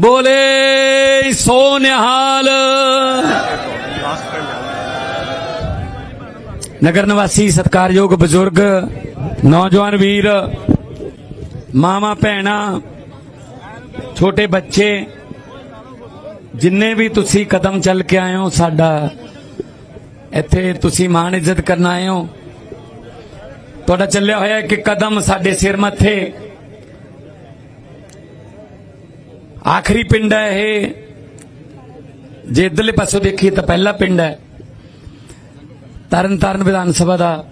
ਬੋਲੇ ਸੋ ਨਿਹਾਲ ਨਗਰ ਨਿਵਾਸੀ, ਸਤਕਾਰਯੋਗ ਬਜ਼ੁਰਗ, ਨੌਜਵਾਨ ਵੀਰ ਮਾਮਾ ਭੈਣਾ, ਛੋਟੇ ਬੱਚੇ, ਜਿੰਨੇ ਵੀ ਤੁਸੀਂ ਕਦਮ ਚੱਲ ਕੇ ਆਏ ਹੋ, ਸਾਡਾ ਇੱਥੇ ਤੁਸੀਂ ਮਾਣ ਇੱਜ਼ਤ ਕਰਨ ਆਏ ਹੋ। ਤੁਹਾਡਾ ਚੱਲਿਆ ਹੋਇਆ ਕਿ ਕਦਮ ਸਾਡੇ ਸਿਰ ਮੱਥੇ। ਆਖਰੀ ਪਿੰਡ ਹੈ ਇਹ। ਜੇ ਇਧਰਲੇ ਪਾਸੇ ਦੇਖੀਏ ਤਾਂ ਪਹਿਲਾ ਪਿੰਡ ਹੈ। ਤਰਨ ਤਾਰਨ ਵਿਧਾਨ ਸਭਾ ਦਾ।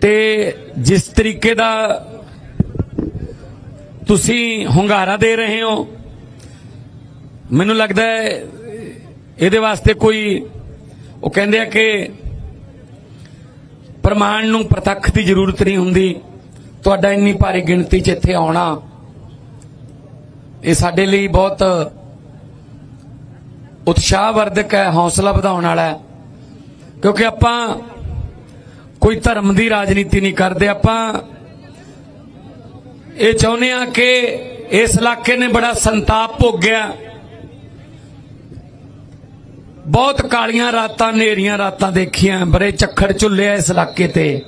ਤੇ ਜਿਸ ਤਰੀਕੇ ਦਾ ਤੁਸੀਂ ਹੁੰਗਾਰਾ ਦੇ ਰਹੇ ਹੋ, ਮੈਨੂੰ ਲੱਗਦਾ ਹੈ ਇਹਦੇ ਵਾਸਤੇ ਕੋਈ, ਉਹ ਕਹਿੰਦੇ ਆ ਕਿ ਪ੍ਰਮਾਣ ਨੂੰ ਪ੍ਰਤੱਖ ਦੀ ਜ਼ਰੂਰਤ ਨਹੀਂ ਹੁੰਦੀ। ਤੁਹਾਡਾ ਇੰਨੀ ਭਾਰੀ ਗਿਣਤੀ 'ਚ ਇੱਥੇ ਆਉਣਾ ਇਹ ਸਾਡੇ ਲਈ ਬਹੁਤ ਉਤਸ਼ਾਹ ਵਰਧਕ ਹੈ, ਹੌਸਲਾ ਵਧਾਉਣ ਵਾਲਾ ਹੈ। ਕਿਉਂਕਿ ਆਪਾਂ ਕੋਈ ਧਰਮ ਦੀ ਰਾਜਨੀਤੀ ਨਹੀਂ ਕਰਦੇ, ਆਪਾਂ ਇਹ ਚਾਹੁੰਦੇ ਆ ਕਿ ਇਸ ਇਲਾਕੇ ਨੇ ਬੜਾ ਸੰਤਾਪ ਭੋਗਿਆ। ਬਹੁਤ ਕਾਲੀਆਂ ਰਾਤਾਂ ਨੇਰੀਆਂ ਰਾਤਾਂ ਦੇਖੀਆਂ, ਬੜੇ ਚੱਖੜ ਝੁੱਲਿਆ ਇਸ ਇਲਾਕੇ ਤੇ।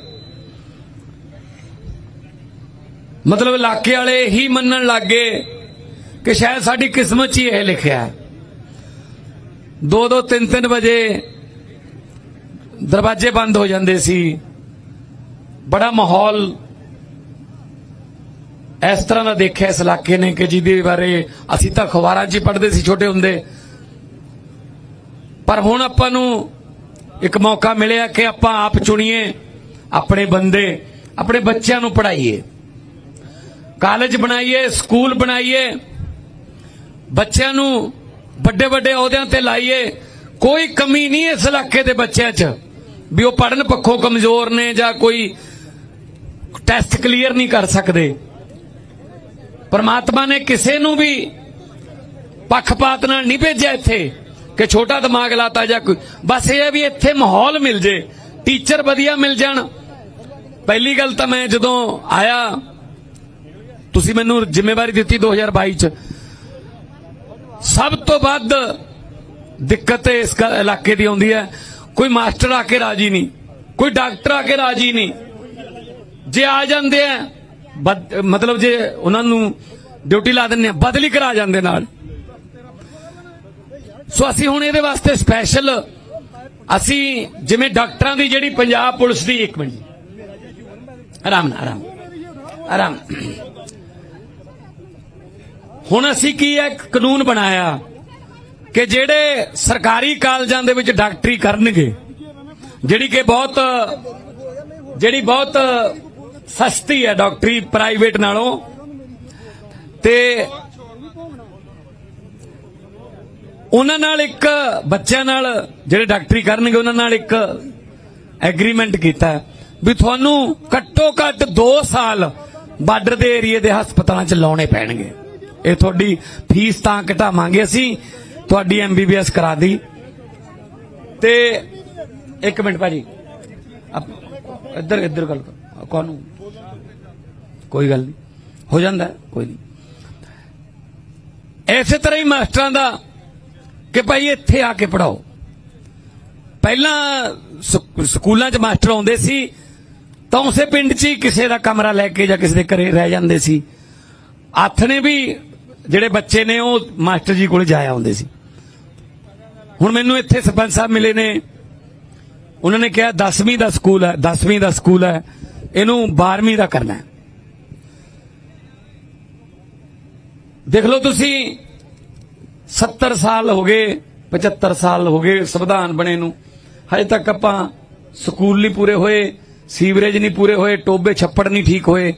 ਮਤਲਬ ਇਲਾਕੇ ਵਾਲੇ ਹੀ ਮੰਨਣ ਲੱਗੇ ਕਿ ਸ਼ਾਇਦ ਸਾਡੀ ਕਿਸਮਤ 'ਚ ਹੀ ਇਹ ਲਿਖਿਆ ਹੈ। ਦੋ ਦੋ ਤਿੰਨ ਤਿੰਨ ਵਜੇ ਦਰਵਾਜ਼ੇ ਬੰਦ ਹੋ ਜਾਂਦੇ ਸੀ। ਬੜਾ ਮਾਹੌਲ ਇਸ ਤਰ੍ਹਾਂ ਦਾ ਦੇਖਿਆ ਇਸ ਇਲਾਕੇ ਨੇ ਕਿ ਜਿਹਦੇ ਬਾਰੇ ਅਸੀਂ ਤਾਂ ਅਖਬਾਰਾਂ 'ਚ ਹੀ ਪੜ੍ਹਦੇ ਸੀ ਛੋਟੇ ਹੁੰਦੇ। ਪਰ ਹੁਣ ਆਪਾਂ ਨੂੰ ਇੱਕ ਮੌਕਾ ਮਿਲਿਆ ਕਿ ਆਪਾਂ ਆਪ ਚੁਣੀਏ, ਆਪਣੇ ਬੰਦੇ, ਆਪਣੇ ਬੱਚਿਆਂ ਨੂੰ ਪੜ੍ਹਾਈਏ। ਕਾਲਜ ਬਣਾਈਏ, ਸਕੂਲ ਬਣਾਈਏ ਬੱਚਿਆਂ ਨੂੰ ਵੱਡੇ ਵੱਡੇ ਅਹੁਦਿਆਂ ਤੇ ਲਾਈਏ, ਕੋਈ ਕਮੀ ਨਹੀਂ ਇਸ ਇਲਾਕੇ ਦੇ ਬੱਚਿਆਂ 'ਚ। ਵੀ ਉਹ ਪੜਨ ਪੱਖੋਂ ਕਮਜ਼ੋਰ ਨੇ ਜਾਂ ਕੋਈ ਟੈਸਟ ਕਲੀਅਰ ਨਹੀਂ ਕਰ ਸਕਦੇ। ਪਰਮਾਤਮਾ ਨੇ ਕਿਸੇ ਨੂੰ ਵੀ ਪੱਖਪਾਤ ਨਾਲ ਨਹੀਂ ਭੇਜਿਆ ਇੱਥੇ ਕਿ ਛੋਟਾ ਦਿਮਾਗ ਲਾਤਾ ਜਾਂ ਕੋਈ। ਬਸ ਇਹ ਹੈ ਵੀ ਇੱਥੇ ਮਾਹੌਲ ਮਿਲ ਜੇ, ਟੀਚਰ ਵਧੀਆ ਮਿਲ ਜਾਣ। ਪਹਿਲੀ ਗੱਲ ਤਾਂ ਮੈਂ ਜਦੋਂ ਆਇਆ, ਤੁਸੀਂ ਮੈਨੂੰ ਜ਼ਿੰਮੇਵਾਰੀ ਦਿੱਤੀ 2022 ਚ। ਸਭ ਤੋਂ ਵੱਧ ਦਿੱਕਤ ਇਸ ਇਲਾਕੇ ਦੀ ਆਉਂਦੀ ਹੈ। ਕੋਈ ਮਾਸਟਰ ਆ ਕੇ ਰਾਜੀ ਨਹੀਂ, ਕੋਈ ਡਾਕਟਰ ਆ ਕੇ ਰਾਜੀ ਨਹੀਂ। ਜੇ ਆ ਜਾਂਦੇ ਆ ਮਤਲਬ ਜੇ ਉਹਨਾਂ ਨੂੰ ਡਿਊਟੀ ਲਾ ਦਿੰਦੇ ਆ, ਬਦਲੀ ਕਰਾ ਜਾਂਦੇ ਨਾਲ। ਸੋ ਅਸੀਂ ਹੁਣ ਇਹਦੇ ਵਾਸਤੇ ਸਪੈਸ਼ਲ ਅਸੀਂ ਜਿਵੇਂ ਡਾਕਟਰਾਂ ਦੀ ਜਿਹੜੀ ਪੰਜਾਬ ਪੁਲਿਸ ਦੀ ਇੱਕ ਮਿੰਟ ਆਰਾਮ ਨਾਲ, ਆਰਾਮ। ਆਰਾਮ। ਹੁਣ ਅਸੀਂ ਕੀ ਹੈ ਕਾਨੂੰਨ ਬਣਾਇਆ ਕਿ ਜਿਹੜੇ ਸਰਕਾਰੀ ਕਾਲਜਾਂ ਦੇ ਵਿੱਚ ਡਾਕਟਰੀ ਕਰਨਗੇ, ਜਿਹੜੀ ਕਿ ਬਹੁਤ, ਜਿਹੜੀ ਬਹੁਤ ਸਸਤੀ ਹੈ ਡਾਕਟਰੀ ਪ੍ਰਾਈਵੇਟ ਨਾਲੋਂ, ਤੇ ਉਹਨਾਂ ਨਾਲ ਇੱਕ ਬੱਚਿਆਂ ਨਾਲ ਜਿਹੜੇ ਡਾਕਟਰੀ ਕਰਨਗੇ, ਉਹਨਾਂ ਨਾਲ ਇੱਕ ਐਗਰੀਮੈਂਟ ਕੀਤਾ ਵੀ ਤੁਹਾਨੂੰ ਘੱਟੋ ਘੱਟ 2 ਸਾਲ ਬਾਰਡਰ ਦੇ ਏਰੀਏ ਦੇ ਹਸਪਤਾਲਾਂ 'ਚ ਲਾਉਣੇ ਪੈਣਗੇ। ਇਹ ਤੁਹਾਡੀ ਫੀਸ ਤਾਂ ਘਟਾਵਾਂਗੇ ਅਸੀਂ, ਤੁਹਾਡੀ ਐਮਬੀਬੀਐਸ ਕਰਾ ਦੀ। ਤੇ ਇੱਕ ਮਿੰਟ ਭਾਜੀ, ਆਪ- ਇੱਧਰ ਇੱਧਰ ਗੱਲ ਕਰ। ਕੌਣ ਕੋਈ ਗੱਲ ਨਹੀਂ। ਹੋ ਜਾਂਦਾ, ਕੋਈ ਨਹੀਂ। ਐਸੇ ਤਰ੍ਹਾਂ ਹੀ ਮਾਸਟਰਾਂ ਦਾ ਕਿ ਭਾਈ ਇੱਥੇ ਆ ਕੇ ਪੜਾਓ ਪਹਿਲਾਂ ਸਕੂਲਾਂ 'ਚ ਮਾਸਟਰ ਆਉਂਦੇ ਸੀ, ਤਾਂ ਉਸੇ ਪਿੰਡ 'ਚ ਹੀ ਕਿਸੇ ਦਾ ਕਮਰਾ ਲੈ ਕੇ ਜਾਂ ਕਿਸੇ ਦੇ ਘਰੇ ਰਹਿ ਜਾਂਦੇ ਸੀ। ਹੱਥ ਨੇ ਵੀ ਜਿਹੜੇ ਬੱਚੇ ਨੇ ਉਹ ਮਾਸਟਰ ਜੀ ਕੋਲ ਜਾਇਆ ਹੁੰਦੇ ਸੀ। ਹੁਣ ਮੈਨੂੰ ਇੱਥੇ ਸਰਪੰਚ ਸਾਹਿਬ ਮਿਲੇ ਨੇ। ਉਹਨਾਂ ਨੇ ਕਿਹਾ 10ਵੀਂ ਦਾ ਸਕੂਲ ਹੈ 10ਵੀਂ ਦਾ ਸਕੂਲ ਹੈ, ਇਹਨੂੰ 12ਵੀਂ ਦਾ ਕਰਨਾ ਹੈ। ਦੇਖ ਲਓ ਤੁਸੀਂ 70 ਸਾਲ ਹੋ ਗਏ 75 ਸਾਲ ਹੋ ਗਏ ਸੰਵਿਧਾਨ ਬਣੇ ਨੂੰ। ਹਜੇ ਤੱਕ ਆਪਾਂ ਸਕੂਲ ਨਹੀਂ ਪੂਰੇ ਹੋਏ, ਸੀਵਰੇਜ ਨਹੀਂ ਪੂਰੇ ਹੋਏ ਟੋਬੇ ਛੱਪੜ ਨਹੀਂ ਠੀਕ ਹੋਏ।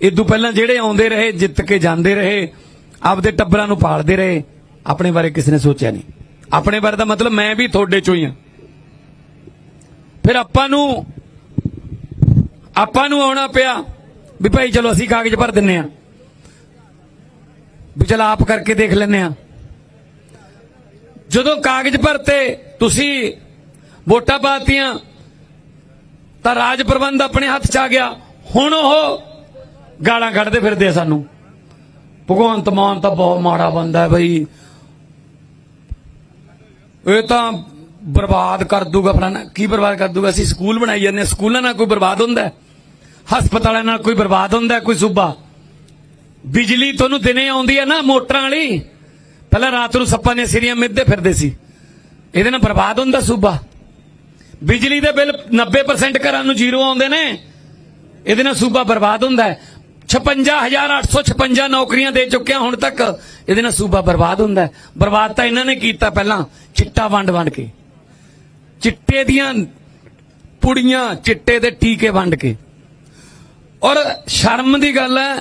ਇਦੋਂ ਪਹਿਲਾਂ ਜਿਹੜੇ ਆਉਂਦੇ ਰਹੇ, ਜਿੱਤ ਕੇ ਜਾਂਦੇ ਰਹੇ ਆਪਦੇ ਟੱਬਰਾਂ ਨੂੰ ਪਾਲਦੇ ਰਹੇ। ਆਪਣੇ ਬਾਰੇ ਕਿਸੇ ਨੇ ਸੋਚਿਆ ਨਹੀਂ। ਆਪਣੇ ਬਾਰੇ ਦਾ ਮਤਲਬ ਮੈਂ ਵੀ ਤੁਹਾਡੇ ਚੋਂ ਹੀ ਆ ਫਿਰ ਆਪਾਂ ਨੂੰ ਆਪਾਂ ਨੂੰ ਆਉਣਾ ਪਿਆ ਵੀ ਭਾਈ ਚਲੋ ਅਸੀਂ ਕਾਗਜ਼ ਭਰ ਦਿੰਨੇ ਆ ਵੀ ਚਲ ਆਪ ਕਰਕੇ ਦੇਖ ਲੈਨੇ ਆ ਜਦੋਂ ਕਾਗਜ਼ ਭਰਤੇ ਤੁਸੀਂ ਵੋਟਾਂ ਪਾਤੀਆਂ, ਤਾਂ ਰਾਜ ਪ੍ਰਬੰਧ ਆਪਣੇ ਹੱਥ 'ਚ ਆ ਗਿਆ। ਹੁਣ ਉਹ ਗਾਲਾਂ ਕੱਢਦੇ ਫਿਰਦੇ ਆ ਸਾਨੂੰ। ਭਗਵੰਤ ਮਾਨ ਤਾਂ ਬਹੁਤ ਮਾੜਾ ਬੰਦਾ ਹੈ ਬਈ। ਇਹ ਤਾਂ ਬਰਬਾਦ ਕਰ ਦੂਗਾ ਫਲਾਣਾ। ਕੀ ਬਰਬਾਦ ਕਰ ਦੂਗਾ? ਅਸੀਂ ਸਕੂਲ ਬਣਾਈ ਜਾਂਦੇ ਹਾਂ, ਸਕੂਲਾਂ ਨਾਲ ਕੋਈ ਬਰਬਾਦ ਹੁੰਦਾ ਹਸਪਤਾਲਾਂ ਨਾਲ ਕੋਈ ਬਰਬਾਦ ਹੁੰਦਾ ਕੋਈ ਸੂਬਾ। ਬਿਜਲੀ ਤੁਹਾਨੂੰ ਦਿਨੇ ਆਉਂਦੀ ਹੈ ਨਾ ਮੋਟਰਾਂ ਵਾਲੀ। ਪਹਿਲਾਂ ਰਾਤ ਨੂੰ ਸੱਪਾਂ ਦੀਆਂ ਸਿਰੀਆਂ ਮਿੱਧੇ ਫਿਰਦੇ ਸੀ। ਇਹਦੇ ਨਾਲ ਬਰਬਾਦ ਹੁੰਦਾ ਸੂਬਾ। ਬਿਜਲੀ ਦੇ ਬਿੱਲ 90% ਘਰਾਂ ਨੂੰ ਜ਼ੀਰੋ ਆਉਂਦੇ ਨੇ। ਇਹਦੇ ਨਾਲ ਸੂਬਾ ਬਰਬਾਦ ਹੁੰਦਾ ਹੈ। 56856 ਨੌਕਰੀਆਂ ਦੇ ਚੁੱਕਿਆ ਹੁਣ ਤੱਕ। ਇਹਦੇ ਨਾਲ ਸੂਬਾ ਬਰਬਾਦ ਹੁੰਦਾ ਬਰਬਾਦ ਤਾਂ ਇਹਨਾਂ ਨੇ ਕੀਤਾ ਪਹਿਲਾਂ, ਚਿੱਟਾ ਵੰਡ ਵੰਡ ਕੇ। ਚਿੱਟੇ ਦੀਆਂ ਪੁੜੀਆਂ ਚਿੱਟੇ ਦੇ ਟੀਕੇ ਵੰਡ ਕੇ। ਔਰ ਸ਼ਰਮ ਦੀ ਗੱਲ ਹੈ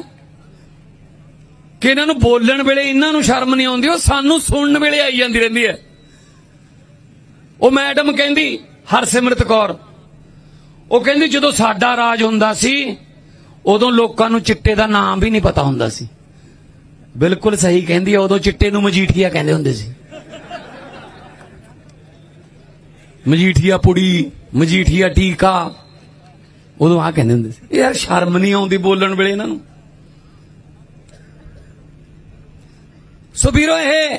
ਕਿ ਇਹਨਾਂ ਨੂੰ ਬੋਲਣ ਵੇਲੇ ਇਹਨਾਂ ਨੂੰ ਸ਼ਰਮ ਨਹੀਂ ਆਉਂਦੀ, ਉਹ ਸਾਨੂੰ ਸੁਣਨ ਵੇਲੇ ਆਈ ਜਾਂਦੀ ਰਹਿੰਦੀ ਹੈ। ਉਹ ਮੈਡਮ ਕਹਿੰਦੀ, ਹਰਸਿਮਰਤ ਕੌਰ, ਉਹ ਕਹਿੰਦੀ ਜਦੋਂ ਸਾਡਾ ਰਾਜ ਹੁੰਦਾ ਸੀ ਉਦੋਂ ਲੋਕਾਂ ਨੂੰ ਚਿੱਟੇ ਦਾ ਨਾਮ ਵੀ ਨਹੀਂ ਪਤਾ ਹੁੰਦਾ ਸੀ। ਬਿਲਕੁਲ ਸਹੀ ਕਹਿੰਦੀ ਹੈ ਉਦੋਂ ਚਿੱਟੇ ਨੂੰ ਮਜੀਠੀਆ ਕਹਿੰਦੇ ਹੁੰਦੇ ਸੀ। ਮਜੀਠੀਆ ਪੁੜੀ, ਮਜੀਠੀਆ ਟੀਕਾ, ਉਦੋਂ ਆ ਕਹਿੰਦੇ ਹੁੰਦੇ ਸੀ। ਯਾਰ ਸ਼ਰਮ ਨਹੀਂ ਆਉਂਦੀ ਬੋਲਣ ਵੇਲੇ ਇਹਨਾਂ ਨੂੰ। ਸੋ ਵੀਰੋ ਇਹ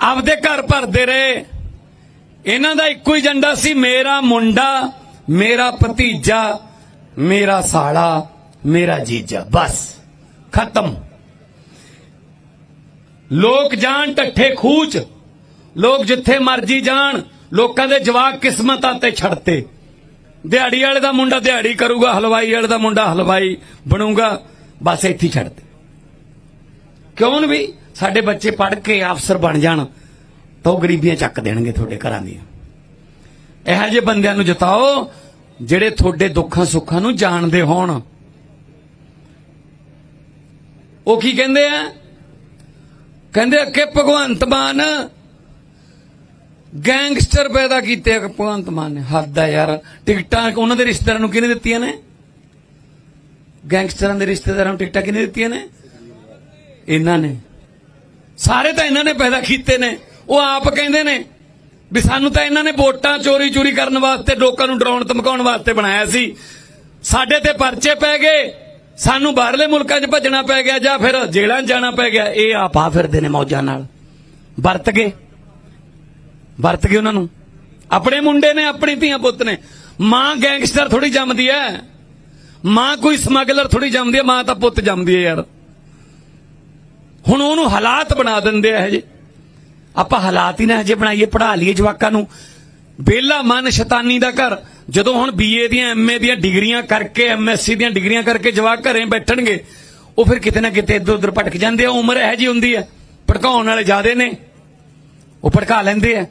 ਆਪਦੇ ਘਰ ਭਰਦੇ ਰਹੇ। ਇਹਨਾਂ ਦਾ ਇੱਕੋ ਹੀ ਏਜੰਡਾ ਸੀ, ਮੇਰਾ ਮੁੰਡਾ, ਮੇਰਾ ਭਤੀਜਾ। ਮੇਰਾ ਸਾਲਾ, ਮੇਰਾ ਜੀਜਾ, ਬਸ, ਖਤਮ। ਲੋਕ ਜਾਣ ਟੱਠੇ ਖੂਚ, ਲੋਕ ਜਿੱਥੇ ਮਰਜ਼ੀ ਜਾਣ, ਲੋਕਾਂ ਦੇ ਜਵਾਕ ਕਿਸਮਤਾਂ ਤੇ ਛੱਡਤੇ ਦਿਹਾੜੀ ਵਾਲੇ ਦਾ ਮੁੰਡਾ ਦਿਹਾੜੀ ਕਰੂਗਾ, ਹਲਵਾਈ ਵਾਲੇ ਦਾ ਮੁੰਡਾ ਹਲਵਾਈ ਬਣੂਗਾ, ਬਸ ਇੱਥੇ ਹੀ ਛੱਡਤੇ ਕਿਉਂ ਨੀ ਵੀ ਸਾਡੇ ਬੱਚੇ ਪੜ੍ਹ ਕੇ ਅਫਸਰ ਬਣ ਜਾਣ, ਤਾਂ ਉਹ ਗਰੀਬੀਆਂ ਚੱਕ ਦੇਣਗੇ ਤੁਹਾਡੇ ਘਰਾਂ ਦੀਆਂ। ਇਹੋ ਜਿਹੇ ਬੰਦਿਆਂ ਨੂੰ ਜਿਤਾਓ ਜਿਹੜੇ ਤੁਹਾਡੇ ਦੁੱਖਾਂ ਸੁੱਖਾਂ ਨੂੰ ਜਾਣਦੇ ਹੋਣ। ਉਹ ਕੀ ਕਹਿੰਦੇ ਆ? ਕਹਿੰਦੇ ਕਿ ਭਗਵੰਤ ਮਾਨ ਗੈਂਗਸਟਰ ਪੈਦਾ ਕੀਤੇ ਭਗਵੰਤ ਮਾਨ ਨੇ। ਹੱਦ ਆ ਯਾਰ। ਟਿਕਟਾਂ ਉਹਨਾਂ ਦੇ ਰਿਸ਼ਤੇਦਾਰਾਂ ਨੂੰ ਕਿਹਨੇ ਦਿੱਤੀਆਂ ਨੇ? ਗੈਂਗਸਟਰਾਂ ਦੇ ਰਿਸ਼ਤੇਦਾਰਾਂ ਨੂੰ ਟਿਕਟਾਂ ਕਿਹਨੇ ਦਿੱਤੀਆਂ ਨੇ? ਇਹਨਾਂ ਨੇ। ਸਾਰੇ ਤਾਂ ਇਹਨਾਂ ਨੇ ਪੈਦਾ ਕੀਤੇ ਨੇ। ਉਹ ਆਪ ਕਹਿੰਦੇ ਨੇ ਵੀ ਸਾਨੂੰ ਤਾਂ ਇਹਨਾਂ ਨੇ ਵੋਟਾਂ ਚੋਰੀ ਚੋਰੀ ਕਰਨ ਵਾਸਤੇ, ਲੋਕਾਂ ਨੂੰ ਡਰਾਉਣ, ਧਮਕਾਉਣ ਵਾਸਤੇ ਬਣਾਇਆ ਸੀ। ਸਾਡੇ ਤੇ ਪਰਚੇ ਪੈ ਗਏ। ਸਾਨੂੰ ਬਾਹਰਲੇ ਮੁਲਕਾਂ 'ਚ ਭੱਜਣਾ ਪੈ ਗਿਆ ਜਾਂ ਫਿਰ ਜੇਲ੍ਹਾਂ 'ਚ ਜਾਣਾ ਪੈ ਗਿਆ। ਇਹ ਆਪ ਆ ਫਿਰਦੇ ਨੇ ਮੌਜਾਂ ਨਾਲ। ਵਰਤ ਗਏ। ਵਰਤ ਗਏ ਉਹਨਾਂ ਨੂੰ। ਆਪਣੇ ਮੁੰਡੇ ਨੇ, ਆਪਣੀ ਧੀਆਂ ਪੁੱਤ ਨੇ। ਮਾਂ ਗੈਂਗਸਟਰ ਥੋੜੀ ਜੰਮਦੀ ਐ। ਮਾਂ ਕੋਈ ਸਮਗਲਰ ਥੋੜੀ ਜੰਮਦੀ ਐ। ਮਾਂ ਤਾਂ ਪੁੱਤ ਜੰਮਦੀ ਐ ਯਾਰ। ਹੁਣ ਉਹਨੂੰ ਹਾਲਾਤ ਬਣਾ ਦਿੰਦੇ ਆ ਇਹ ਜੇ ਆਪਾਂ ਹਾਲਾਤ ਹੀ ਨਾ ਹਜੇ ਬਣਾਈਏ ਪੜਾ ਲਈਏ ਜਵਾਕਾਂ ਨੂੰ। ਬੇਲਾ ਮਨ ਸ਼ੈਤਾਨੀ ਦਾ ਘਰ। ਜਦੋਂ ਹੁਣ ਬੀਏ ਦੀਆਂ ਐਮਏ ਦੀਆਂ ਡਿਗਰੀਆਂ ਕਰਕੇ ਐਮਐਸਸੀ ਦੀਆਂ ਡਿਗਰੀਆਂ ਕਰਕੇ ਜਵਾਕ ਘਰੇ ਬੈਠਣਗੇ, ਉਹ ਫਿਰ ਕਿਤੇ ਨਾ ਕਿਤੇ ਇੱਧਰ ਉੱਧਰ ਭਟਕ ਜਾਂਦੇ ਆ ਉਮਰ ਇਹੋ ਜੀ ਹੁੰਦੀ ਹੈ ਭੜਕਾਉਣ ਵਾਲੇ ਜ਼ਿਆਦੇ ਨੇ। ਉਹ ਭੜਕਾ ਲੈਂਦੇ ਆ।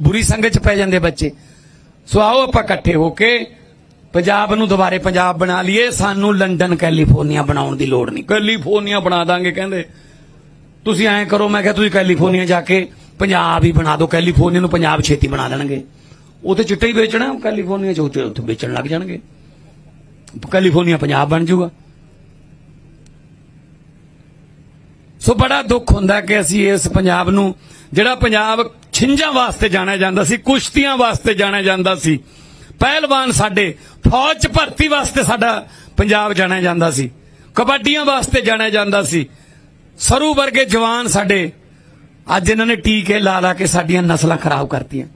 ਬੁਰੀ ਸੰਗਤ ਚ ਪੈ ਜਾਂਦੇ ਬੱਚੇ। ਸੋ ਆਓ ਆਪਾਂ ਇਕੱਠੇ ਹੋ ਕੇ ਪੰਜਾਬ ਨੂੰ ਦੁਬਾਰੇ ਪੰਜਾਬ ਬਣਾ ਲਈਏ। ਸਾਨੂੰ ਲੰਡਨ, ਕੈਲੀਫੋਰਨੀਆ ਬਣਾਉਣ ਦੀ ਲੋੜ ਨਹੀਂ। ਕੈਲੀਫੋਰਨੀਆ ਬਣਾ ਦਾਂਗੇ, ਕਹਿੰਦੇ। ਤੁਸੀਂ ਐਂ ਕਰੋ, ਮੈਂ ਕਿਹਾ ਤੁਸੀਂ ਕੈਲੀਫੋਰਨੀਆ ਜਾ ਕੇ ਪੰਜਾਬ ਹੀ ਬਣਾ ਦਿਓ, ਕੈਲੀਫੋਰਨੀਆ ਨੂੰ ਪੰਜਾਬ ਛੇਤੀ ਬਣਾ ਦੇਣਗੇ ਉੱਥੇ ਚਿੱਟਾ ਹੀ ਵੇਚਣਾ, ਕੈਲੀਫੋਰਨੀਆ ਚ ਉੱਥੇ ਉੱਥੇ ਵੇਚਣ ਲੱਗ ਜਾਣਗੇ। ਕੈਲੀਫੋਰਨੀਆ ਪੰਜਾਬ ਬਣ ਜਾਊਗਾ। ਸੋ ਬੜਾ ਦੁੱਖ ਹੁੰਦਾ ਕਿ ਅਸੀਂ ਇਸ ਪੰਜਾਬ ਨੂੰ, ਜਿਹੜਾ ਪੰਜਾਬ ਛਿੰਝਾਂ ਵਾਸਤੇ ਜਾਣਿਆ ਜਾਂਦਾ ਸੀ, ਕੁਸ਼ਤੀਆਂ ਵਾਸਤੇ ਜਾਣਿਆ ਜਾਂਦਾ ਸੀ, ਪਹਿਲਵਾਨ ਸਾਡੇ, ਫੌਜ ਚ ਭਰਤੀ ਵਾਸਤੇ ਸਾਡਾ ਪੰਜਾਬ ਜਾਣਿਆ ਜਾਂਦਾ ਸੀ, ਕਬੱਡੀਆਂ ਵਾਸਤੇ ਜਾਣਿਆ ਜਾਂਦਾ ਸੀ ਸਰੂ ਵਰਗੇ ਜਵਾਨ ਸਾਡੇ। ਅੱਜ ਇਹਨਾਂ ਨੇ ਟੀਕੇ ਲਾ ਲਾ ਕੇ ਸਾਡੀਆਂ ਨਸਲਾਂ ਖਰਾਬ ਕਰਤੀਆਂ।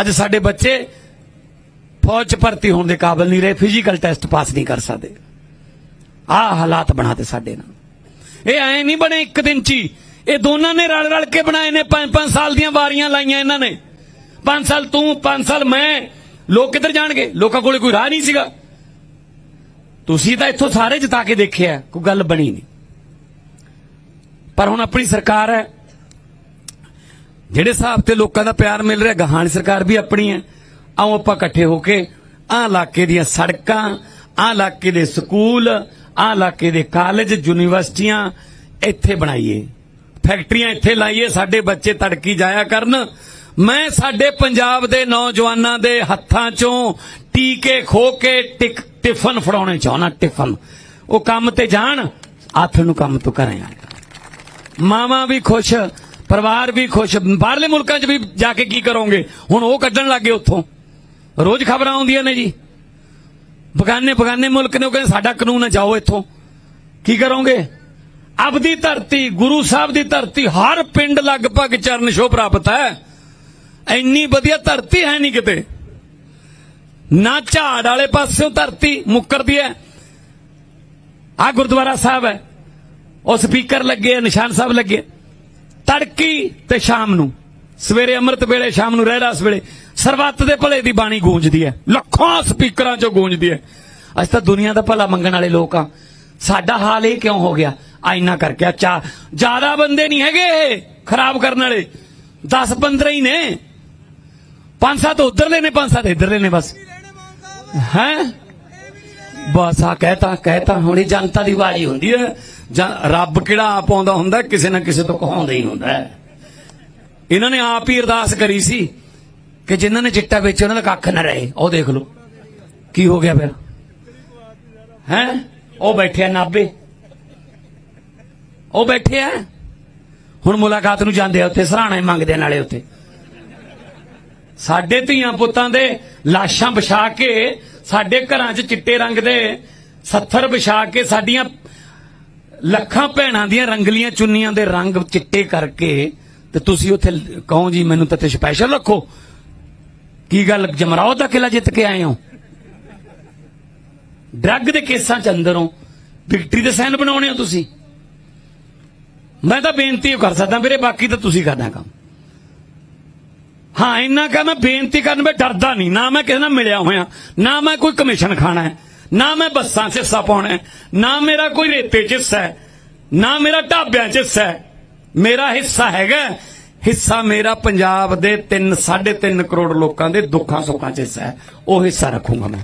ਅੱਜ ਸਾਡੇ ਬੱਚੇ ਫੌਜ ਚ ਭਰਤੀ ਹੋਣ ਦੇ ਕਾਬਿਲ ਨਹੀਂ ਰਹੇ ਫਿਜ਼ੀਕਲ ਟੈਸਟ ਪਾਸ ਨਹੀਂ ਕਰ ਸਕਦੇ। ਆ ਹਾਲਾਤ ਬਣਾਤੇ ਸਾਡੇ ਨਾਲ। ਇਹ ਐ ਨਹੀਂ ਬਣੇ ਇੱਕ ਦਿਨ ਚ ਹੀ। ਇਹ ਦੋਨਾਂ ਨੇ ਰਲ ਰਲ ਕੇ ਬਣਾਏ ਨੇ 5-5 ਸਾਲ ਦੀਆਂ ਵਾਰੀਆਂ ਲਾਈਆਂ ਇਹਨਾਂ ਨੇ। 5 ਸਾਲ ਤੂੰ 5 ਸਾਲ ਮੈਂ। ਲੋਕ ਕਿੱਧਰ ਜਾਣਗੇ? ਲੋਕਾਂ ਕੋਲੇ ਕੋਈ ਰਾਹ ਨਹੀਂ ਸੀਗਾ। ਤੁਸੀਂ ਤਾਂ ਇੱਥੋਂ ਸਾਰੇ ਜਿਤਾ ਕੇ ਦੇਖਿਆ, ਕੋਈ ਗੱਲ ਬਣੀ ਨਹੀਂ। ਪਰ ਹੁਣ ਆਪਣੀ ਸਰਕਾਰ ਹੈ। ਜਿਹੜੇ ਹਿਸਾਬ ਤੇ ਲੋਕਾਂ ਦਾ ਪਿਆਰ ਮਿਲ ਰਿਹਾ ਗਹਾਣੀ ਸਰਕਾਰ ਵੀ ਆਪਣੀ ਹੈ। ਆਓ ਆਪਾਂ ਇਕੱਠੇ ਹੋ ਕੇ ਆਹ ਇਲਾਕੇ ਦੀਆਂ ਸੜਕਾਂ, ਆਹ ਇਲਾਕੇ ਦੇ ਸਕੂਲ, ਆਹ ਇਲਾਕੇ ਦੇ ਕਾਲਜ, ਯੂਨੀਵਰਸਿਟੀਆਂ ਇੱਥੇ ਬਣਾਈਏ। ਫੈਕਟਰੀਆਂ ਇੱਥੇ ਲਾਈਏ, ਸਾਡੇ ਬੱਚੇ ਤੜਕੀ ਜਾਇਆ ਕਰਨ। ਮੈਂ ਸਾਡੇ ਪੰਜਾਬ ਦੇ ਨੌਜਵਾਨਾਂ ਦੇ ਹੱਥਾਂ ਚੋਂ ਟੀਕੇ ਖੋ ਕੇ ਟਿਕ, ਟਿਫਨ ਫੜਾਉਣੇ ਚਾਹਣਾ ਟਿਫਨ। ਉਹ ਕੰਮ ਤੇ ਜਾਣ ਹੱਥ ਨੂੰ ਕੰਮ ਤੋਂ ਕਰਾਂ ਮਾਵਾਂ ਵੀ ਖੁਸ਼, ਪਰਿਵਾਰ ਵੀ ਖੁਸ਼, ਬਾਹਰਲੇ ਮੁਲਕਾਂ 'ਚ ਵੀ ਜਾ ਕੇ ਕੀ ਕਰੋਗੇ? ਹੁਣ ਉਹ ਕੱਢਣ ਲੱਗੇ ਉੱਥੋਂ। ਰੋਜ਼ ਖਬਰਾਂ ਆਉਂਦੀਆਂ ਨੇ ਜੀ। ਬਗਾਨੇ ਬਗਾਨੇ ਮੁਲਕ ਨੇ ਉਹ ਕਹਿੰਦੇ, ਸਾਡਾ ਕਾਨੂੰਨ ਹੈ, ਜਾਓ ਇੱਥੋਂ। ਕੀ ਕਰੋਗੇ? ਆਪਦੀ ਧਰਤੀ, ਗੁਰੂ ਸਾਹਿਬ ਦੀ ਧਰਤੀ, ਹਰ ਪਿੰਡ ਲਗਭਗ ਚਰਨ ਛੋਹ ਪ੍ਰਾਪਤ ਹੈ। ਇੰਨੀ ਵਧੀਆ ਧਰਤੀ ਹੈ ਨਹੀਂ ਕਿਤੇ। ਨਾ ਝਾੜ ਵਾਲੇ ਪਾਸਿਓਂ ਧਰਤੀ ਮੁੱਕਰਦੀ ਹੈ। ਆ ਗੁਰਦੁਆਰਾ ਸਾਹਿਬ ਹੈ। ਉਹ ਸਪੀਕਰ ਲੱਗੇ, ਨਿਸ਼ਾਨ ਸਾਹਿਬ ਲੱਗੇ। ਤੜਕੀ ਤੇ ਸ਼ਾਮ ਨੂੰ। ਸਵੇਰੇ ਅੰਮ੍ਰਿਤ ਵੇਲੇ, ਸ਼ਾਮ ਨੂੰ ਰਹਿਰਾਸ ਵੇਲੇ। ਸਰਬੱਤ ਦੇ ਭਲੇ ਦੀ ਬਾਣੀ ਗੂੰਜਦੀ ਹੈ। ਲੱਖਾਂ ਸਪੀਕਰਾਂ 'ਚੋਂ ਗੂੰਜਦੀ ਹੈ। ਅੱਜ ਤਾਂ ਦੁਨੀਆ ਦਾ ਭਲਾ ਮੰਗਣ ਵਾਲੇ ਲੋਕ ਆ। ਸਾਡਾ ਹਾਲ ਇਹ ਕਿਉਂ ਹੋ ਗਿਆ? ਆਇਨਾ ਕਰਕੇ। ਅੱਛਾ, ਜ਼ਿਆਦਾ ਬੰਦੇ ਨਹੀਂ ਹੈਗੇ ਇਹ ਖਰਾਬ ਕਰਨ ਵਾਲੇ। 10 15 ਹੀ ਨੇ। ਪੰਜ ਸੱਤ ਉਧਰਲੇ ਨੇ, ਪੰਜ ਸੱਤ ਇਧਰਲੇ ਨੇ ਬਸ। ਹੈ? ਬਸ ਆ ਕਹਿਤਾ ਕਹਿਤਾ, ਹੁਣੀ ਜਨਤਾ ਦੀ ਵਾਰੀ ਹੁੰਦੀ ਹੈ। ਰੱਬ ਕਿਹੜਾ ਆਪ ਆਉਂਦਾ ਹੁੰਦਾ, ਕਿਸੇ ਨਾ ਕਿਸੇ ਤੋਂ ਕਹਾਉਂਦਾ ਹੀ ਹੁੰਦਾ ਹੈ। ਇਹਨਾਂ ਨੇ ਆਪ ਹੀ ਅਰਦਾਸ ਕਰੀ ਸੀ ਕਿ ਜਿਨ੍ਹਾਂ ਨੇ ਚਿੱਟਾ ਵੇਚਿਆ, ਉਹਨਾਂ ਦਾ ਕੱਖ ਨਾ ਰਹੇ। ਉਹ ਦੇਖ ਲਓ, ਕੀ ਹੋ ਗਿਆ ਫਿਰ? ਹੈ? ਉਹ ਬੈਠੇ ਆ ਨਾਬੇ ਉਹ ਬੈਠੇ ਆ? ਹੁਣ ਮੁਲਾਕਾਤ ਨੂੰ ਜਾਂਦੇ ਆ ਉੱਥੇ, ਸਰਾਣੇ ਮੰਗਦੇ ਆ ਨਾਲੇ ਉੱਥੇ। ਸਾਡੇ ਧੀਆਂ ਪੁੱਤਾਂ ਦੇ ਲਾਸ਼ਾਂ ਵਿਛਾ ਕੇ ਸਾਡੇ ਘਰਾਂ 'ਚ ਚਿੱਟੇ ਰੰਗ ਦੇ ਸੱਥਰ ਵਿਛਾ ਕੇ ਸਾਡੀਆਂ ਲੱਖਾਂ ਭੈਣਾਂ ਦੀਆਂ ਰੰਗਲੀਆਂ ਚੁੰਨੀਆਂ ਦੇ ਰੰਗ ਚਿੱਟੇ ਕਰਕੇ ਤੇ ਤੁਸੀਂ ਉੱਥੇ ਕਹੋ ਜੀ, ਮੈਨੂੰ ਤਾਂ ਤੇ ਸਪੈਸ਼ਲ ਰੱਖੋ। ਕੀ ਗੱਲ ਜਮਰਾਓ ਦਾ ਕਿਲਾ ਜਿੱਤ ਕੇ ਆਏ ਹੋ? ਡਰੱਗ ਦੇ ਕੇਸਾਂ ਚ ਅੰਦਰੋਂ ਵਿਕਟਰੀ ਦੇ ਸਾਈਨ ਬਣਾਉਣੇ ਹੋ ਤੁਸੀਂ? ਮੈਂ ਤਾਂ ਬੇਨਤੀ ਕਰ ਸਕਦਾ, ਵੀਰੇ, ਬਾਕੀ ਤਾਂ ਤੁਸੀਂ ਕਰਨਾ ਕੰਮ। ਹਾਂ, ਇੰਨਾ ਕਹ ਮੈਂ ਬੇਨਤੀ ਕਰਨ ਵਿੱਚ ਡਰਦਾ ਨਹੀਂ। ਨਾ ਮੈਂ ਕਿਸੇ ਨਾਲ ਮਿਲਿਆ ਹੋਇਆ, ਨਾ ਮੈਂ ਕੋਈ ਕਮਿਸ਼ਨ ਖਾਣਾ ਹੈ, ਨਾ ਮੈਂ ਬੱਸਾਂ 'ਚ ਹਿੱਸਾ ਪਾਉਣਾ ਹੈ, ਨਾ ਮੇਰਾ ਕੋਈ ਰੇਤੇ 'ਚ ਹਿੱਸਾ ਹੈ, ਨਾ ਮੇਰਾ ਢਾਬਿਆਂ 'ਚ ਹਿੱਸਾ ਹੈ। ਮੇਰਾ ਹਿੱਸਾ ਹੈਗਾ ਹਿੱਸਾ ਮੇਰਾ ਪੰਜਾਬ ਦੇ 3 3.5 ਕਰੋੜ ਲੋਕਾਂ ਦੇ ਦੁੱਖਾਂ ਸੁੱਖਾਂ 'ਚ ਹਿੱਸਾ ਹੈ। ਉਹ ਹਿੱਸਾ ਰੱਖੂੰਗਾ ਮੈਂ।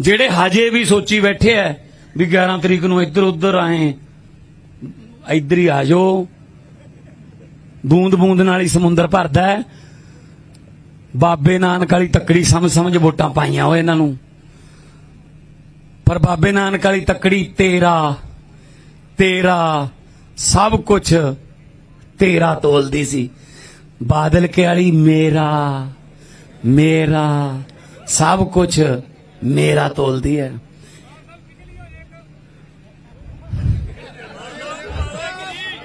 ਜਿਹੜੇ ਹਜੇ ਵੀ ਸੋਚੀ ਬੈਠੇ ਐ ਵੀ 11 ਤਰੀਕ ਨੂੰ ਇੱਧਰ ਉੱਧਰ ਆਏ, ਇੱਧਰ ਹੀ ਆ ਜਾਓ ਬੂੰਦ ਬੂੰਦ ਨਾਲ ਹੀ ਸਮੁੰਦਰ ਭਰਦਾ ਹੈ। ਬਾਬੇ ਨਾਨਕ ਵਾਲੀ ਤੱਕੜੀ ਸਮਝ ਸਮਝ ਵੋਟਾਂ ਪਾਈਆਂ ਉਹ ਇਹਨਾਂ ਨੂੰ। ਪਰ ਬਾਬੇ ਨਾਨਕ ਵਾਲੀ ਤੱਕੜੀ ਤੇਰਾ ਤੇਰਾ, ਸਭ ਕੁਝ ਤੇਰਾ ਤੋਲਦੀ ਸੀ। ਬਾਦਲ ਕੇ ਵਾਲੀ ਮੇਰਾ ਮੇਰਾ, ਸਭ ਕੁਝ ਮੇਰਾ ਤੋਲਦੀ ਹੈ।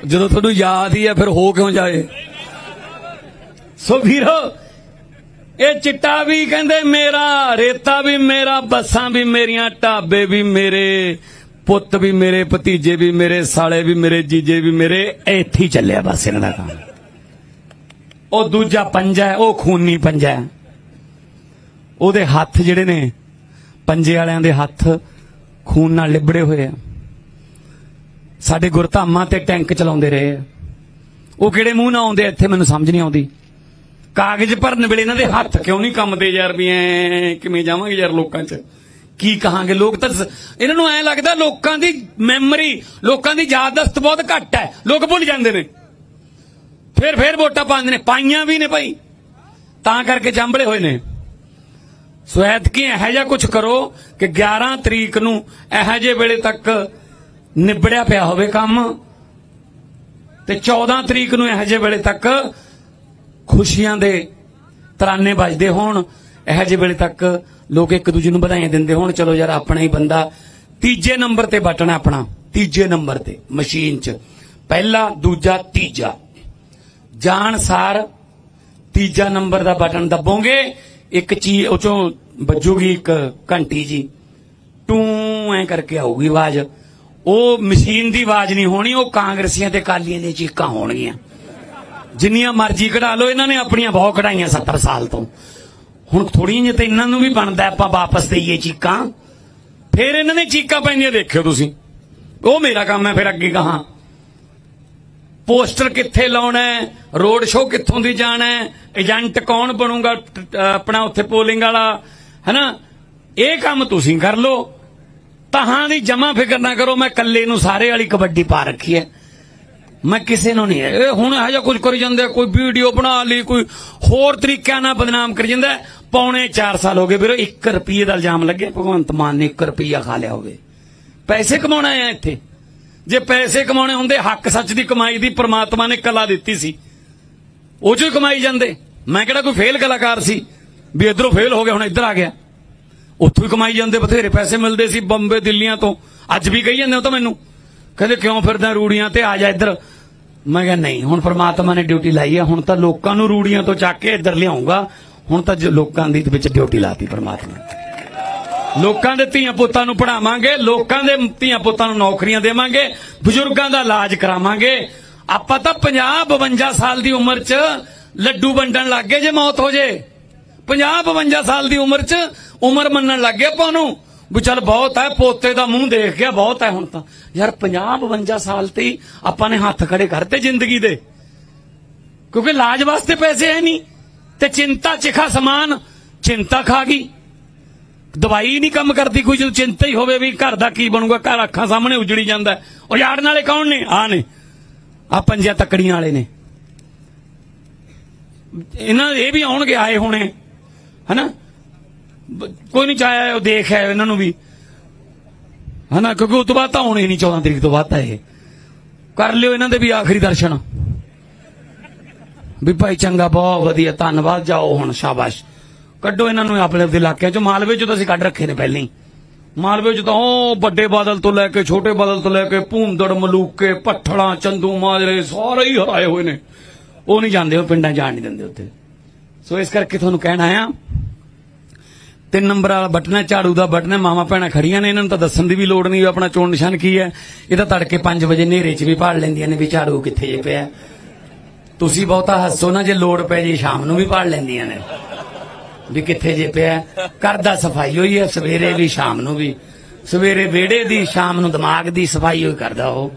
ਜਦੋਂ ਤੁਹਾਨੂੰ ਯਾਦ ਹੀ ਹੈ ਫਿਰ ਹੋ ਕਿਉਂ ਜਾਏ? ਸੋ ਵੀਰੋ, ਇਹ ਚਿੱਟਾ ਵੀ ਕਹਿੰਦੇ ਮੇਰਾ, ਰੇਤਾ ਵੀ ਮੇਰਾ, ਬੱਸਾਂ ਵੀ ਮੇਰੀਆਂ, ਢਾਬੇ ਵੀ ਮੇਰੇ, ਪੁੱਤ ਵੀ ਮੇਰੇ, ਭਤੀਜੇ ਵੀ ਮੇਰੇ, ਸਾਲੇ ਵੀ ਮੇਰੇ, ਜੀਜੇ ਵੀ ਮੇਰੇ ਇੱਥੇ ਚੱਲਿਆ ਬਸ ਇਹਨਾਂ ਦਾ ਕੰਮ। ਉਹ ਦੂਜਾ ਪੰਜਾ ਹੈ, ਉਹ ਖੂਨੀ ਪੰਜਾ ਹੈ। ਉਹਦੇ ਹੱਥ ਜਿਹੜੇ ਨੇ, ਪੰਜੇ ਵਾਲਿਆਂ ਦੇ ਹੱਥ ਖੂਨ ਨਾਲ ਲਿਬੜੇ ਹੋਏ ਆ। ਸਾਡੇ ਗੁਰਧਾਮਾਂ ਤੇ ਟੈਂਕ ਚਲਾਉਂਦੇ ਰਹੇ ਆ। ਉਹ ਕਿਹੜੇ ਮੂੰਹ ਨਾਲ ਆਉਂਦੇ ਇੱਥੇ ਮੈਨੂੰ ਸਮਝ ਨਹੀਂ ਆਉਂਦੀ। ਕਾਗਜ਼ ਭਰਨ ਵੇਲੇ ਇਹਨਾਂ ਦੇ ਹੱਥ ਕਿਉਂ ਨਹੀਂ ਕੰਮਦੇ ਯਾਰ ਵੀ ਐ ਕਿਵੇਂ ਜਾਵਾਂਗੇ ਯਾਰ ਲੋਕਾਂ 'ਚ? ਕੀ ਕਹਾਂਗੇ? ਲੋਕ ਤਾਂ ਇਹਨਾਂ ਨੂੰ ਐ ਲੱਗਦਾ ਲੋਕਾਂ ਦੀ ਮੈਮਰੀ, ਲੋਕਾਂ ਦੀ ਯਾਦਦਾਸ਼ਤ ਬਹੁਤ ਘੱਟ ਹੈ। ਲੋਕ ਭੁੱਲ ਜਾਂਦੇ ਨੇ। ਫਿਰ ਫਿਰ ਵੋਟਾਂ ਪਾਉਂਦੇ ਨੇ। ਪਾਈਆਂ ਵੀ ਨੇ ਭਾਈ। ਤਾਂ ਕਰਕੇ ਜੰਬਲੇ ਹੋਏ ਨੇ। ਸੋ ਐਤਕੀ ਇਹੋ ਜਿਹਾ ਕੁਝ ਕਰੋ ਕਿ 11 ਤਰੀਕ ਨੂੰ ਇਹੋ ਜਿਹੇ ਵੇਲੇ ਤੱਕ ਨਿਬੜਿਆ ਪਿਆ ਹੋਵੇ ਕੰਮ। ਤੇ 14 ਤਰੀਕ ਨੂੰ ਇਹੋ ਜਿਹੇ ਵੇਲੇ ਤੱਕ ਖੁਸ਼ੀਆਂ ਦੇ ਤਰਾਨੇ ਵੱਜਦੇ ਹੋਣ। ਇਹੋ ਜਿਹੇ ਵੇਲੇ ਤੱਕ ਲੋਕ ਇੱਕ ਦੂਜੇ ਨੂੰ ਵਧਾਈਆਂ ਦਿੰਦੇ ਹੋਣ। ਚਲੋ ਯਾਰ, ਆਪਣਾ ਹੀ ਬੰਦਾ। ਤੀਜੇ ਨੰਬਰ ਤੇ ਬਟਨ ਹੈ ਆਪਣਾ। ਤੀਜੇ ਨੰਬਰ ਤੇ, ਮਸ਼ੀਨ 'ਚ। ਪਹਿਲਾ, ਦੂਜਾ, ਤੀਜਾ। ਜਾਣ ਸਾਰ ਤੀਜਾ ਨੰਬਰ ਦਾ ਬਟਨ ਦੱਬੋਗੇ। ਇੱਕ ਚੀਜ਼ ਉਹ ਚੋਂ ਵੱਜੂਗੀ ਇੱਕ ਘੰਟੀ ਜੀ। ਟੂ ਐ ਕਰਕੇ ਆਊਗੀ ਆਵਾਜ਼। ਉਹ ਮਸ਼ੀਨ ਦੀ ਆਵਾਜ਼ ਨਹੀਂ ਹੋਣੀ, ਉਹ ਕਾਂਗਰਸੀਆਂ ਤੇ ਕਾਲੀਆਂ ਦੀਆਂ ਚੀਕਾਂ ਹੋਣਗੀਆਂ। ਜਿੰਨੀਆਂ ਮਰਜ਼ੀ ਕਢਾ ਲਓ, ਇਹਨਾਂ ਨੇ ਆਪਣੀਆਂ ਬਹੁਤ ਕਢਾਈਆਂ 70 ਸਾਲ ਤੋਂ। ਹੁਣ ਥੋੜੀਆਂ ਜਿਹੀਆਂ ਤਾਂ ਇਹਨਾਂ ਨੂੰ ਵੀ ਬਣਦਾ, ਆਪਾਂ ਵਾਪਸ ਦੇਈਏ ਚੀਕਾਂ। ਫਿਰ ਇਹਨਾਂ ਨੇ ਚੀਕਾਂ ਪੈਂਦੀਆਂ ਦੇਖਿਓ ਤੁਸੀਂ। ਉਹ ਮੇਰਾ ਕੰਮ ਹੈ, ਫਿਰ ਅੱਗੇ ਕਹਾਂ। ਪੋਸਟਰ ਕਿੱਥੇ ਲਾਉਣਾ ਹੈ, ਰੋਡ ਸ਼ੋਅ ਕਿੱਥੋਂ ਦੀ ਜਾਣਾ ਹੈ, ਏਜੰਟ ਕੌਣ ਬਣੂਗਾ ਆਪਣਾ ਉੱਥੇ ਪੋਲਿੰਗ ਵਾਲਾ, ਹੈਨਾ? ਇਹ ਕੰਮ ਤੁਸੀਂ ਕਰ ਲਓ। ਤਹਾਂ ਦੀ ਜਮਾ ਫਿਕਰ ਨਾ ਕਰੋ, ਮੈਂ ਇਕੱਲੇ ਨੂੰ ਸਾਰੇ ਵਾਲੀ ਕਬੱਡੀ ਪਾ ਰੱਖੀ ਹੈ। ਮੈਂ ਕਿਸੇ ਨੂੰ ਨਹੀਂ, ਇਹ ਹੁਣ ਇਹੋ ਜਿਹਾ ਕੁਝ ਕਰੀ ਜਾਂਦੇ ਕੋਈ ਵੀਡੀਓ ਬਣਾ ਲਈ, ਕੋਈ ਹੋਰ ਤਰੀਕਿਆਂ ਨਾਲ ਬਦਨਾਮ ਕਰੀ ਜਾਂਦਾ ਹੈ। ਪੌਣੇ 4 ਸਾਲ ਹੋ ਗਏ ਵੀਰੋ 1 ਰੁਪਏ ਦਾ ਇਲਜ਼ਾਮ ਲੱਗਿਆ, ਭਗਵੰਤ ਮਾਨ ਨੇ 1 ਰੁਪਿਆ ਖਾ ਲਿਆ ਹੋਵੇ। ਪੈਸੇ ਕਮਾਉਣਾ ਆ ਇੱਥੇ। ਜੇ ਪੈਸੇ ਕਮਾਉਣੇ ਹੁੰਦੇ, ਹੱਕ ਸੱਚ ਦੀ ਕਮਾਈ ਦੀ ਪ੍ਰਮਾਤਮਾ ਨੇ ਕਲਾ ਦਿੱਤੀ ਸੀ। ਉਹ ਚੋਂ ਹੀ ਕਮਾਈ ਜਾਂਦੇ। ਮੈਂ ਕਿਹੜਾ ਕੋਈ ਫੇਲ ਕਲਾਕਾਰ ਸੀ? ਵੀ ਇਧਰੋਂ ਫੇਲ ਹੋ ਗਿਆ, ਹੁਣ ਇੱਧਰ ਆ ਗਿਆ। ਉੱਥੋਂ ਹੀ ਕਮਾਈ ਜਾਂਦੇ, ਬਥੇਰੇ ਪੈਸੇ ਮਿਲਦੇ ਸੀ ਬੰਬੇ, ਦਿੱਲੀਆਂ ਤੋਂ। ਅੱਜ ਵੀ ਕਹੀ ਜਾਂਦੇ ਹੋ ਤਾਂ ਮੈਨੂੰ। ਕਹਿੰਦੇ ਕਿਉਂ ਫਿਰਦਾ ਰੂੜੀਆਂ ਤੇ? ਆ ਜਾ ਇੱਧਰ। ਮੈਂ ਕਿਹਾ ਨਹੀਂ, ਹੁਣ ਪ੍ਰਮਾਤਮਾ ਨੇ ਡਿਊਟੀ ਲਾਈ ਹੈ ਹੁਣ ਤਾਂ ਲੋਕਾਂ ਨੂੰ ਰੂੜੀਆਂ ਤੋਂ ਚੱਕ ਕੇ ਇੱਧਰ ਲਿਆਉਂਗਾ। ਹੁਣ ਤਾਂ ਲੋਕਾਂ ਦੀ ਵਿੱਚ ਡਿਊਟੀ ਲਾਤੀ ਪ੍ਰਮਾਤਮਾ ਨੇ। ਲੋਕਾਂ ਦੇ ਧੀਆਂ ਪੁੱਤਾਂ ਨੂੰ ਪੜਾਵਾਂਗੇ ਲੋਕਾਂ ਦੇ ਧੀਆਂ ਪੁੱਤਾਂ ਨੂੰ ਨੌਕਰੀਆਂ ਦੇਵਾਂਗੇ, ਬਜ਼ੁਰਗਾਂ ਦਾ ਇਲਾਜ ਕਰਾਵਾਂਗੇ। ਆਪਾਂ ਤਾਂ 50 52 ਸਾਲ ਦੀ ਉਮਰ 'ਚ ਲੱਡੂ ਵੰਡਣ ਲੱਗ ਗਏ ਜੇ ਮੌਤ ਹੋ ਜੇ। 50 52 ਸਾਲ ਦੀ ਉਮਰ 'ਚ ਉਮਰ ਮੰਨਣ ਲੱਗ ਗਿਆ ਆਪਾਂ ਨੂੰ, ਵੀ ਚੱਲ ਬਹੁਤ ਹੈ, ਪੋਤੇ ਦਾ ਮੂੰਹ ਦੇਖ ਗਿਆ, ਬਹੁਤ ਹੈ ਹੁਣ ਤਾਂ। ਯਾਰ 50 52 ਸਾਲ ਤੇ ਆਪਾਂ ਨੇ ਹੱਥ ਖੜੇ ਕਰਤੇ ਜ਼ਿੰਦਗੀ ਦੇ। ਕਿਉਂਕਿ ਇਲਾਜ ਵਾਸਤੇ ਪੈਸੇ ਹੈ ਨਹੀਂ, ਤੇ ਚਿੰਤਾ ਚਿਖਾ ਸਮਾਨ, ਚਿੰਤਾ ਖਾ ਗਈ। ਦਵਾਈ ਨਹੀਂ ਕੰਮ ਕਰਦੀ ਕੋਈ, ਜਦੋਂ ਚਿੰਤਾ ਹੀ ਹੋਵੇ ਵੀ ਘਰ ਦਾ ਕੀ ਬਣੂਗਾ, ਘਰ ਅੱਖਾਂ ਸਾਹਮਣੇ ਉਜੜੀ ਜਾਂਦਾ ਹੈ। ਉਹ ਯਾਰਨ ਵਾਲੇ ਕੌਣ ਨੇ? ਆ ਨੇ। ਆ ਪੰਜਾਂ ਤੱਕੜੀਆਂ ਵਾਲੇ ਨੇ। ਇਹਨਾਂ ਇਹ ਵੀ ਆਉਣਗੇ, ਆਏ ਹੋਣੇ। ਹਨਾ? ਕੋਈ ਨਹੀਂ ਚਾਹਿਆ ਉਹ ਦੇਖ ਹੈ ਇਹਨਾਂ ਨੂੰ ਵੀ। ਹਨਾ? ਕਿਉਂਕਿ ਉਸ ਤੋਂ ਬਾਅਦ ਤਾਂ ਆਉਣੇ ਨਹੀਂ 14 ਤਰੀਕ ਤੋਂ ਬਾਅਦ ਤਾਂ ਇਹ। ਕਰ ਲਿਓ ਇਹਨਾਂ ਦੇ ਵੀ ਆਖਰੀ ਦਰਸ਼ਨ। ਵੀ ਭਾਈ ਚੰਗਾ, ਬਹੁਤ ਵਧੀਆ। ਧੰਨਵਾਦ, ਜਾਓ ਹੁਣ, ਸ਼ਾਬਾਸ਼। ਕੱਢੋ ਇਹਨਾਂ ਨੂੰ ਆਪਣੇ ਦੇ ਇਲਾਕਿਆਂ ਚੋਂ। ਮਾਲਵੇ ਚੋਂ ਤਾਂ ਅਸੀਂ ਕੱਢ ਰੱਖੇ ਨੇ ਪਹਿਲਾਂ ਹੀ। ਮਾਲਵੇ ਚ ਤਾਂ ਉਹ ਵੱਡੇ ਬਾਦਲ ਤੋਂ ਲੈ ਕੇ ਛੋਟੇ ਬਾਦਲ ਤੋਂ ਲੈ ਕੇ ਭੂਮਦੜ ਮਲੂਕੇ ਪੱਠਲਾਂ ਚੰਦੂ, ਮਾਜਰੇ, ਸਾਰੇ ਹੀ ਹਰਾਏ ਹੋਏ ਨੇ। ਉਹ ਨਹੀਂ ਜਾਂਦੇ, ਉਹ ਪਿੰਡਾਂ ਜਾਣ ਨਹੀਂ ਦਿੰਦੇ ਉੱਥੇ। ਸੋ ਇਸ ਕਰਕੇ ਤੁਹਾਨੂੰ ਕਹਿਣਾ ਆ ਤਿੰਨ ਨੰਬਰ ਵਾਲਾ ਬਟਨ ਹੈ, ਝਾੜੂ ਦਾ ਬਟਨ ਹੈ ਮਾਮਾ ਭੈਣਾਂ ਖੜੀਆਂ ਨੇ, ਇਹਨਾਂ ਨੂੰ ਤਾਂ ਦੱਸਣ ਦੀ ਵੀ ਲੋੜ ਨਹੀਂ ਆਪਣਾ ਚੋਣ ਨਿਸ਼ਾਨ ਕੀ ਹੈ। ਇਹ ਤਾਂ ਤੜਕੇ 5 ਵਜੇ ਹਨੇਰੇ 'ਚ ਵੀ ਭਾਲ ਲੈਂਦੀਆਂ ਨੇ ਵੀ ਝਾੜੂ ਕਿੱਥੇ ਜੇ ਪਿਆ। ਤੁਸੀਂ ਬਹੁਤਾ ਹੱਸੋ ਨਾ, ਜੇ ਲੋੜ ਪੈ ਜੇ ਸ਼ਾਮ ਨੂੰ ਵੀ ਭਾਲ ਲੈਂਦੀਆਂ ਨੇ। ਵੀ ਕਿੱਥੇ ਜੇ ਪਿਆ। ਕਰਦਾ ਸਫ਼ਾਈ ਹੋਈ ਹੈ, ਸਵੇਰੇ ਵੀ, ਸ਼ਾਮ ਨੂੰ ਵੀ। ਸਵੇਰੇ ਵਿਹੜੇ ਦੀ, ਸ਼ਾਮ ਨੂੰ ਦਿਮਾਗ ਦੀ ਸਫ਼ਾਈ ਹੋਈ ਕਰਦਾ ਉਹ।